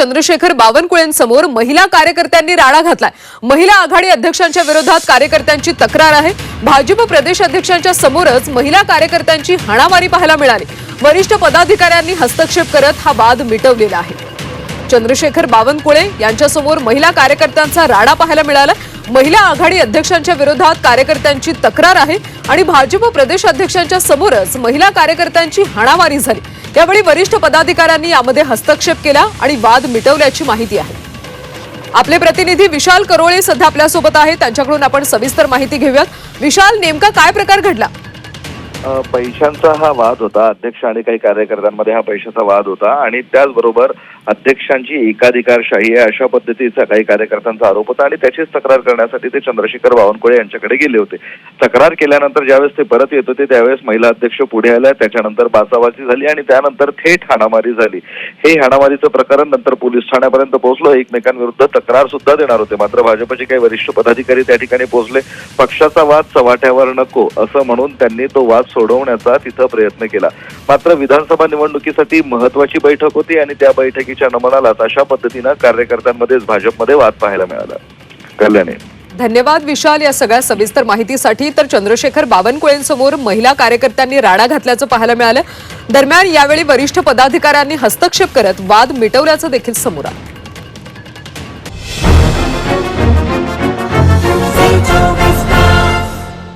चंद्रशेखर बावनकुळेंसमोर महिला कार्यकर्त्यांनी राडा घातलाय. महिला आघाडी अध्यक्षांच्या विरोधात कार्यकर्त्यांची तक्रार आहे. भाजप प्रदेश अध्यक्षांच्या समोरच महिला कार्यकर्त्यांची हाणामारी पाहायला मिळाली. वरिष्ठ पदाधिकाऱ्यांनी हस्तक्षेप करत हा वाद मिटवलेला आहे. चंद्रशेखर बावनकुळे यांच्यासमोर महिला कार्यकर्त्यांचा राडा पाहायला मिळाला. महिला आघाडी अध्यक्षांच्या विरोधात कार्यकर्त्यांची तक्रार आहे आणि भाजप प्रदेश अध्यक्षांच्या समोरच महिला कार्यकर्त्यांची हाणामारी झाली. यावेळी वरिष्ठ पदाधिकाऱ्यांनी यामध्ये हस्तक्षेप केला आणि वाद मिटवल्याची माहिती आहे. आपले प्रतिनिधी विशाल करोळे सध्या आपल्यासोबत आहेत. त्यांच्याकडून आपण सविस्तर माहिती घेऊयात. विशाल नेमका काय प्रकार घडला? पैशांचा हा वाद होता. अध्यक्ष आणि काही कार्यकर्त्यांमध्ये हा पैशाचा वाद होता. आणि त्याचबरोबर अध्यक्षांची एकाधिकारशाही आहे अशा पद्धतीचा काही कार्यकर्त्यांचा आरोप होता आणि त्याचीच तक्रार करण्यासाठी ते चंद्रशेखर बावनकुळे यांच्याकडे गेले होते. तक्रार केल्यानंतर ज्यावेळेस ते परत येत होते त्यावेळेस महिला अध्यक्ष पुढे आल्या. त्याच्यानंतर बाचाबाची झाली आणि त्यानंतर थेट हाणामारी झाली. हे हाणामारीचं प्रकरण नंतर पोलीस ठाण्यापर्यंत पोहोचलो. एकमेकांविरुद्ध तक्रार सुद्धा देणार होते. मात्र भाजपचे काही वरिष्ठ पदाधिकारी त्या ठिकाणी पोहोचले. पक्षाचा वाद चव्हाट्यावर नको असं म्हणून त्यांनी तो वाद सोडवण्याचा तिथं प्रयत्न केला. मात्र विधानसभा निवडणुकीसाठी महत्वाची बैठक होती आणि त्या बैठकीच्या नमनालाच अशा पद्धतीनं कार्यकर्त्यांमध्येच भाजपमध्ये वाद पाहायला मिळाला. कल्याणी. धन्यवाद विशाल या सगळ्या सविस्तर माहितीसाठी. तर चंद्रशेखर बावनकुळेंसमोर महिला कार्यकर्त्यांनी राडा घातल्याचं पाहायला मिळालं. दरम्यान यावेळी वरिष्ठ पदाधिकाऱ्यांनी हस्तक्षेप करत वाद मिटवल्याचं देखील समोर आलं.